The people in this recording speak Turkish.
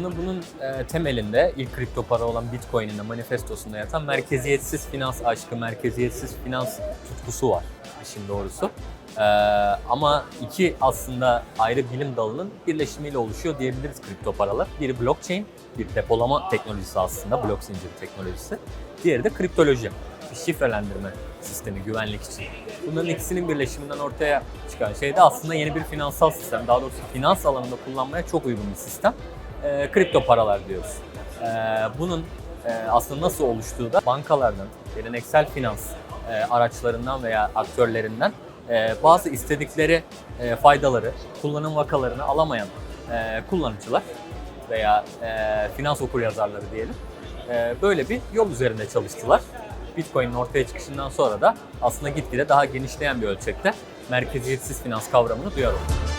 Aslında bunun e, temelinde ilk kripto para olan Bitcoin'in de manifestosunda yatan merkeziyetsiz finans aşkı, merkeziyetsiz finans tutkusu var işin doğrusu. E, ama iki aslında ayrı bilim dalının birleşimiyle oluşuyor diyebiliriz kripto paralar. Biri blockchain, bir depolama teknolojisi aslında, blok zinciri teknolojisi. Diğeri de kriptoloji, bir şifrelendirme sistemi güvenlik için. Bunların ikisinin birleşiminden ortaya çıkan şey de aslında yeni bir finansal sistem. Daha doğrusu finans alanında kullanmaya çok uygun bir sistem. Ee, kripto paralar diyoruz. Ee, bunun e, aslında nasıl oluştuğu da bankalardan, geleneksel finans e, araçlarından veya aktörlerinden e, bazı istedikleri e, faydaları, kullanım vakalarını alamayan e, kullanıcılar veya e, finans okuryazarları diyelim e, böyle bir yol üzerinde çalıştılar. Bitcoin'in ortaya çıkışından sonra da aslında gitgide daha genişleyen bir ölçekte merkeziyetsiz finans kavramını duyar olduk.